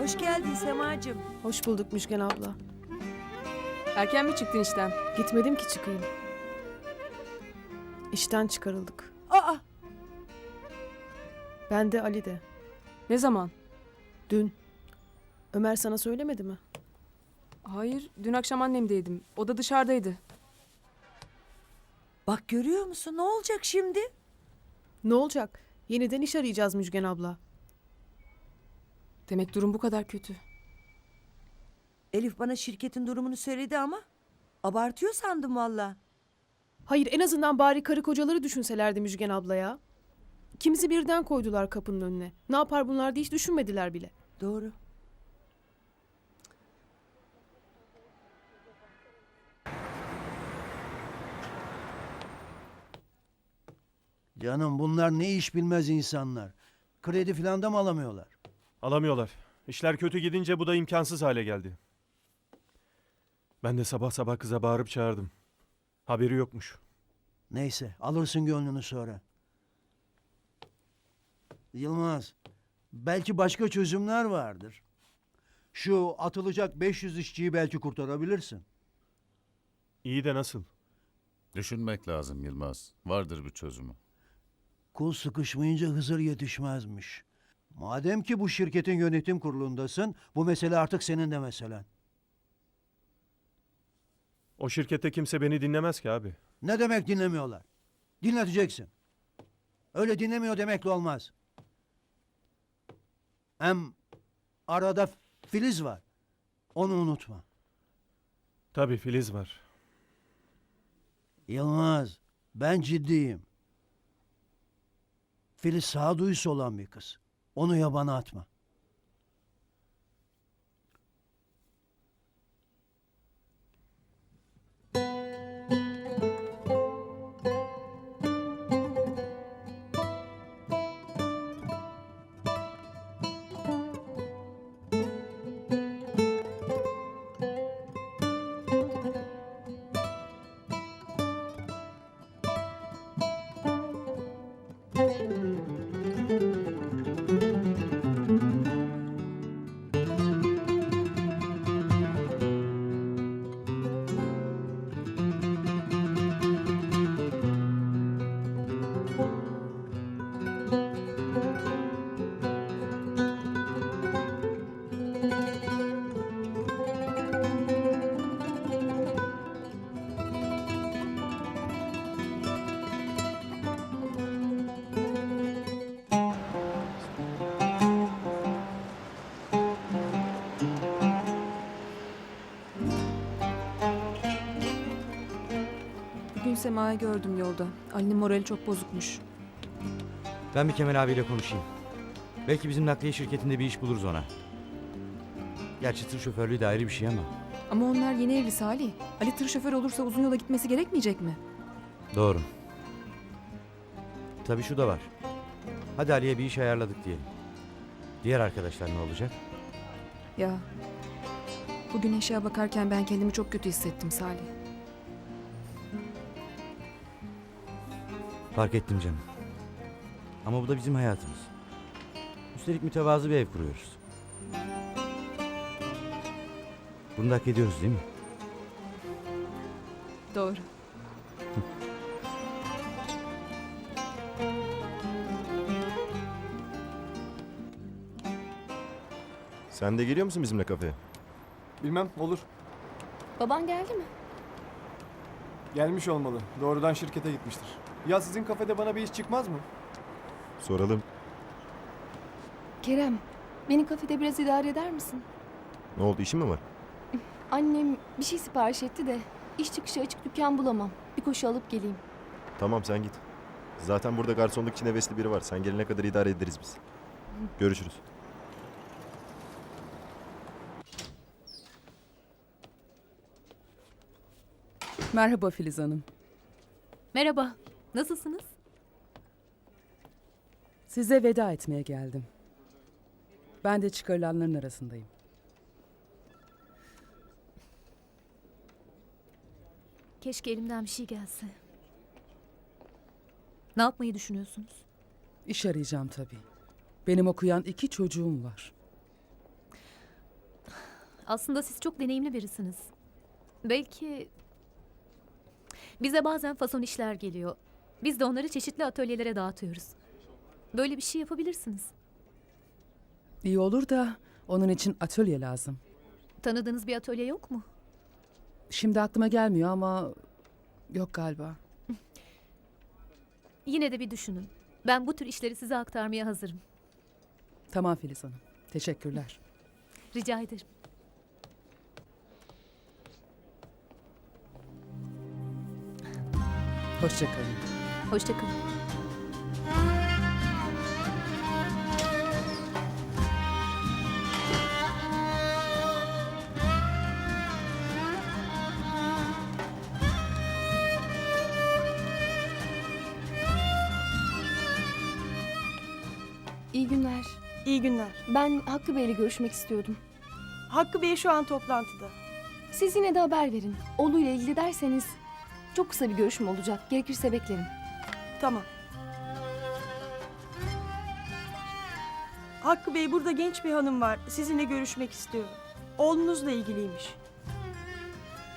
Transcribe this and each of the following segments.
Hoş geldin Semacığım. Hoş bulduk Müjgan abla. Erken mi çıktın işten? Gitmedim ki çıkayım. İşten çıkarıldık. Aa, Ben de Ali de. Ne zaman? Dün. Ömer sana söylemedi mi? Hayır, dün akşam annemdeydim. O da dışarıdaydı. Bak görüyor musun ne olacak şimdi? Ne olacak? Yeniden iş arayacağız Müjgan abla. Demek durum bu kadar kötü. Elif bana şirketin durumunu söyledi ama abartıyor sandım valla. Hayır en azından bari karı kocaları düşünselerdi Müjgan abla ya. Kimisi birden koydular kapının önüne. Ne yapar bunlar diye hiç düşünmediler bile. Doğru. Canım bunlar ne iş bilmez insanlar. Kredi falan da mı alamıyorlar? Alamıyorlar. İşler kötü gidince bu da imkansız hale geldi. Ben de sabah sabah kıza bağırıp çağırdım. Haberi yokmuş. Neyse alırsın gönlünü sonra. Yılmaz, belki başka çözümler vardır. Şu atılacak 500 işçiyi belki kurtarabilirsin. İyi de nasıl? Düşünmek lazım Yılmaz. Vardır bir çözümü. Kul sıkışmayınca Hızır yetişmezmiş. Madem ki bu şirketin yönetim kurulundasın, bu mesele artık senin de meselen. O şirkette kimse beni dinlemez ki abi. Ne demek dinlemiyorlar? Dinleteceksin. Öyle dinlemiyor demekle olmaz. Hem arada Filiz var. Onu unutma. Tabii Filiz var. Yılmaz, ben ciddiyim. Filiz sağduyusu olan bir kız. Onu yabana atma. Bugün Sema'yı gördüm yolda. Ali'nin morali çok bozukmuş. Ben bir Kemal abiyle konuşayım. Belki bizim nakliye şirketinde bir iş buluruz ona. Gerçi tır şoförlüğü de ayrı bir şey ama. Ama onlar yeni evli Salih. Ali tır şoför olursa uzun yola gitmesi gerekmeyecek mi? Doğru. Tabii şu da var. Hadi Ali'ye bir iş ayarladık diyelim. Diğer arkadaşlar ne olacak? Ya. Bugün eşya bakarken ben kendimi çok kötü hissettim Salih. Fark ettim canım. Ama bu da bizim hayatımız. Üstelik mütevazı bir ev kuruyoruz. Bunu da hak ediyoruz değil mi? Doğru. Sen de geliyor musun bizimle kafeye? Bilmem olur. Baban geldi mi? Gelmiş olmalı. Doğrudan şirkete gitmiştir. Ya sizin kafede bana bir iş çıkmaz mı? Soralım. Kerem, beni kafede biraz idare eder misin? Ne oldu işin mi var? Annem bir şey sipariş etti de iş çıkışı açık dükkan bulamam. Bir koşu alıp geleyim. Tamam sen git. Zaten burada garsonluk için hevesli biri var. Sen gelene kadar idare ederiz biz. Görüşürüz. Merhaba Filiz Hanım. Merhaba, nasılsınız? Size veda etmeye geldim. Ben de çıkarılanların arasındayım. Keşke elimden bir şey gelse. Ne yapmayı düşünüyorsunuz? İş arayacağım tabii. Benim okuyan iki çocuğum var. Aslında siz çok deneyimli birisiniz. Belki bize bazen fason işler geliyor. Biz de onları çeşitli atölyelere dağıtıyoruz. Böyle bir şey yapabilirsiniz. İyi olur da onun için atölye lazım. Tanıdığınız bir atölye yok mu? Şimdi aklıma gelmiyor ama yok galiba. Yine de bir düşünün. Ben bu tür işleri size aktarmaya hazırım. Tamam Filiz Hanım. Teşekkürler. Rica ederim. Hoşçakalın. Hoşçakalın. İyi günler. İyi günler. Ben Hakkı Bey'le görüşmek istiyordum. Hakkı Bey şu an toplantıda. Siz yine de haber verin. Oğluyla ilgili derseniz çok kısa bir görüşme olacak. Gerekirse beklerim. Tamam. Hakkı Bey burada genç bir hanım var. Sizinle görüşmek istiyor. Oğlunuzla ilgiliymiş.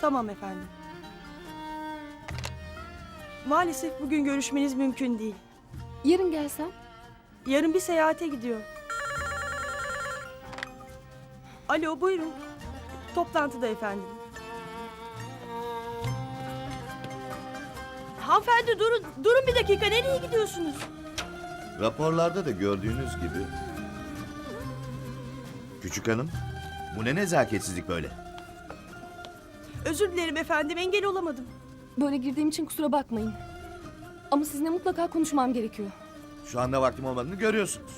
Tamam efendim. Maalesef bugün görüşmeniz mümkün değil. Yarın gelsem Yarın bir seyahate gidiyor. Alo buyurun. Toplantıda efendim. Hanımefendi durun, durun dakika. Nereye gidiyorsunuz? Raporlarda da gördüğünüz gibi... Küçük hanım, bu ne nezaketsizlik böyle? Özür dilerim efendim, engel olamadım. böyle girdiğim için kusura bakmayın. Ama sizinle mutlaka konuşmam gerekiyor. Şu anda vaktim olmadığını görüyorsunuz.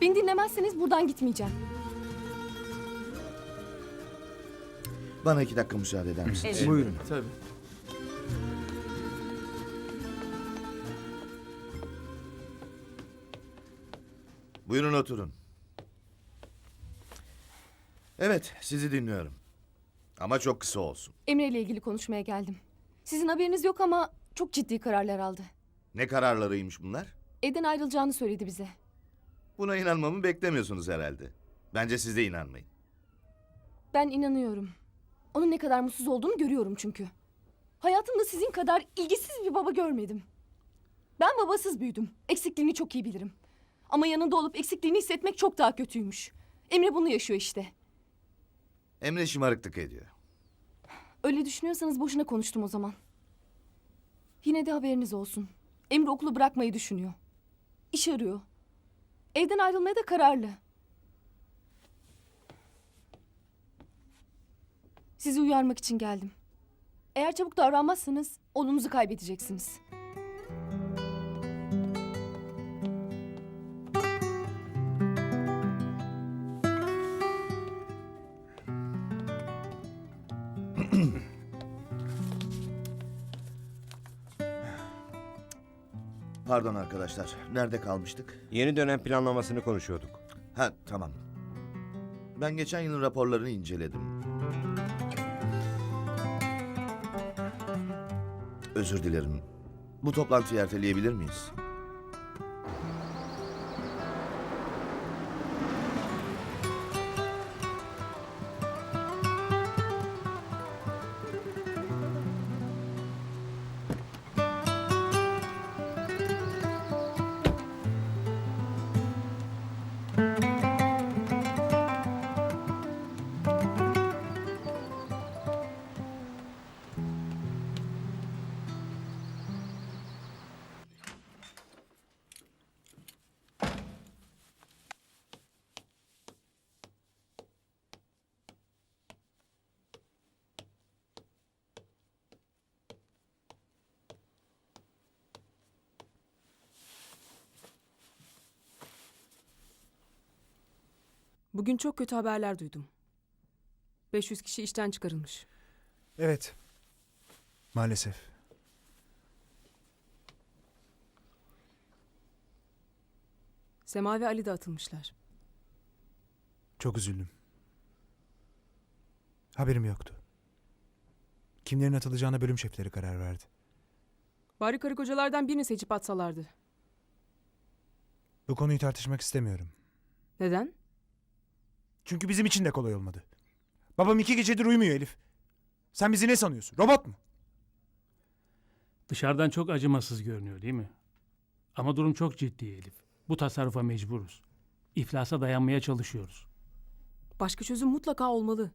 Beni dinlemezseniz buradan gitmeyeceğim. Bana iki dakika müsaade eder misiniz? Buyurun. Tabii. Buyurun oturun. Evet, sizi dinliyorum. Ama çok kısa olsun. Emre ile ilgili konuşmaya geldim. Sizin haberiniz yok ama çok ciddi kararlar aldı. Ne kararlarıymış bunlar? Evden ayrılacağını söyledi bize. Buna inanmamı beklemiyorsunuz herhalde. Bence siz de inanmayın. Ben inanıyorum. Onun ne kadar mutsuz olduğunu görüyorum çünkü. Hayatımda sizin kadar ilgisiz bir baba görmedim. Ben babasız büyüdüm. Eksikliğini çok iyi bilirim. Ama yanında olup eksikliğini hissetmek çok daha kötüymüş. Emre bunu yaşıyor işte. Emre şımarıklık ediyor. Öyle düşünüyorsanız boşuna konuştum o zaman. Yine de haberiniz olsun. Emre okulu bırakmayı düşünüyor. İş arıyor. Evden ayrılmaya da kararlı. Sizi uyarmak için geldim. Eğer çabuk davranmazsanız oğlunuzu kaybedeceksiniz. Pardon arkadaşlar, nerede kalmıştık? Yeni dönem planlamasını konuşuyorduk. Ha, tamam. Ben geçen yılın raporlarını inceledim. Özür dilerim. Bu toplantıyı erteleyebilir miyiz? Bugün çok kötü haberler duydum. 500 kişi işten çıkarılmış. Evet. Maalesef. Sema ve Ali de atılmışlar. Çok üzüldüm. Haberim yoktu. Kimlerin atılacağına bölüm şefleri karar verdi. Bari karı kocalardan birini seçip atsalardı. Bu konuyu tartışmak istemiyorum. Neden? Çünkü bizim için de kolay olmadı. Babam iki gecedir uyumuyor Elif. Sen bizi ne sanıyorsun? Robot mu? Dışarıdan çok acımasız görünüyor değil mi? Ama durum çok ciddi Elif. Bu tasarrufa mecburuz. İflasa dayanmaya çalışıyoruz. Başka çözüm mutlaka olmalı.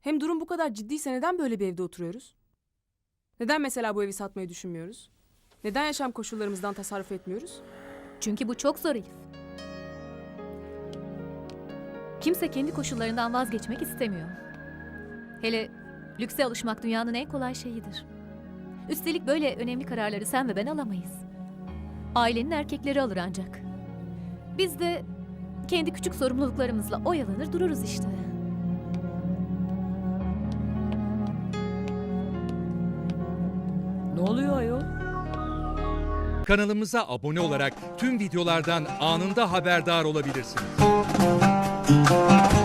Hem durum bu kadar ciddiyse neden böyle bir evde oturuyoruz? Neden mesela bu evi satmayı düşünmüyoruz? Neden yaşam koşullarımızdan tasarruf etmiyoruz? Çünkü bu çok zor Elif. Kimse kendi koşullarından vazgeçmek istemiyor. Hele lükse alışmak dünyanın en kolay şeyidir. Üstelik böyle önemli kararları sen ve ben alamayız. Ailenin erkekleri alır ancak. Biz de kendi küçük sorumluluklarımızla oyalanır dururuz işte. Ne oluyor ayol? Kanalımıza abone olarak tüm videolardan anında haberdar olabilirsiniz. Thank you.